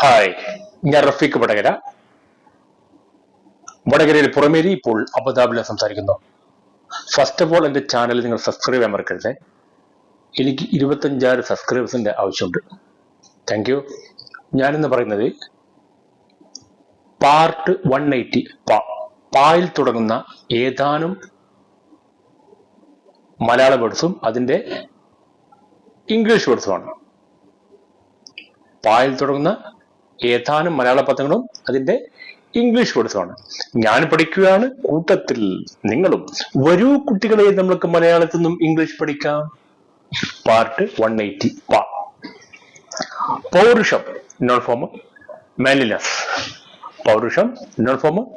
Hi ഞാൻ റഫീഖ് വടകര. വടകരയിൽ പുറമേരി ഇപ്പോൾ അബുദാബിലെ സംസാരിക്കുന്നു. ഫസ്റ്റ് ഓഫ് ഓൾ എന്റെ ചാനൽ നിങ്ങൾ സബ്സ്ക്രൈബ് ചെയ്യാൻ മറക്കരുത്. എനിക്ക് ഇരുപത്തഞ്ചാറ് സബ്സ്ക്രൈബേഴ്സിന്റെ ആവശ്യമുണ്ട്. താങ്ക് യു ഞാനിന്ന് പറയുന്നത് പാർട്ട് വൺ എയ്റ്റി പാ പായിൽ തുടങ്ങുന്ന ഏതാനും മലയാള വേർഡ്സും അതിന്റെ ഇംഗ്ലീഷ് വേർഡ്സുമാണ്. പായിൽ തുടങ്ങുന്ന ഏതാനും മലയാള പദങ്ങളും അതിന്റെ ഇംഗ്ലീഷ് വേർഡ്സുമാണ് ഞാൻ പഠിക്കുകയാണ് കൂട്ടത്തിൽ നിങ്ങളും. വരൂ കുട്ടികളെ നമ്മൾക്ക് മലയാളത്തിൽ നിന്നും ഇംഗ്ലീഷ് പഠിക്കാം. പാർട്ട് വൺ എയ്റ്റി പാ പൗരുഷം നോൺ ഫോം പൗരുഷം noun form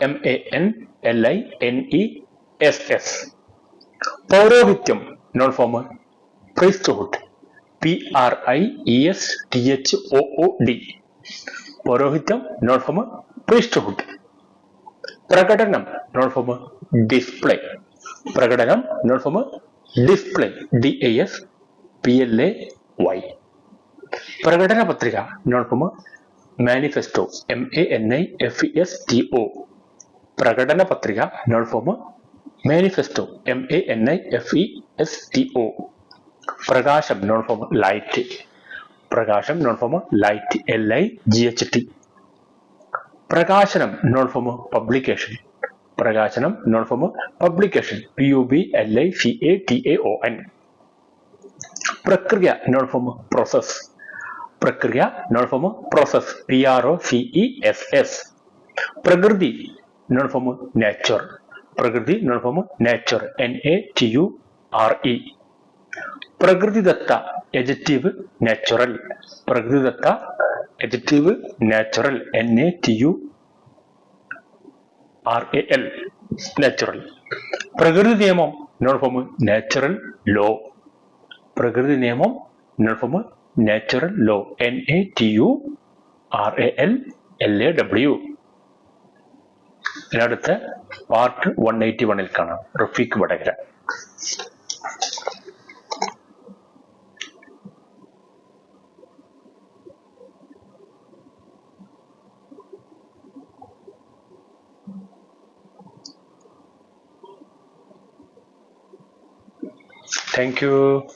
M A N L I N E S S പൗരോഹിത്യം noun form P R I E S T H O O D പൗരോഹിത്യം നോൺ ഫോം പ്രീസ്റ്റ്ഹുഡ് പ്രകടനം noun form display പ്രകടനം noun form display D A S P L A Y പ്രകടന പത്രിക noun form manifesto M A N I F S T O പ്രകടന പത്രിക noun form manifesto M A N I F E S T O പ്രകാശം noun form light പ്രകാശം noun form light L I G H T പ്രകാശനം noun form publication പ്രകാശനം noun form publication P U B L I C A T A O N പ്രക്രിയ noun form process പ്രക്രിയ noun form process P R O C E S S പ്രകൃതി noun form nature പ്രകൃതി noun form nature N A T U R E പ്രകൃതിദത്ത adjective natural പ്രകൃതിദത്ത adjective natural N A T U R A L natural പ്രകൃതി നിയമം noun form natural law പ്രകൃതി നിയമം noun form natural law N A T U R A L L A W ഇതിനടുത്ത് part one eighty വണ്ണിൽ കാണാം. Rafeeq Vadakara. Thank you.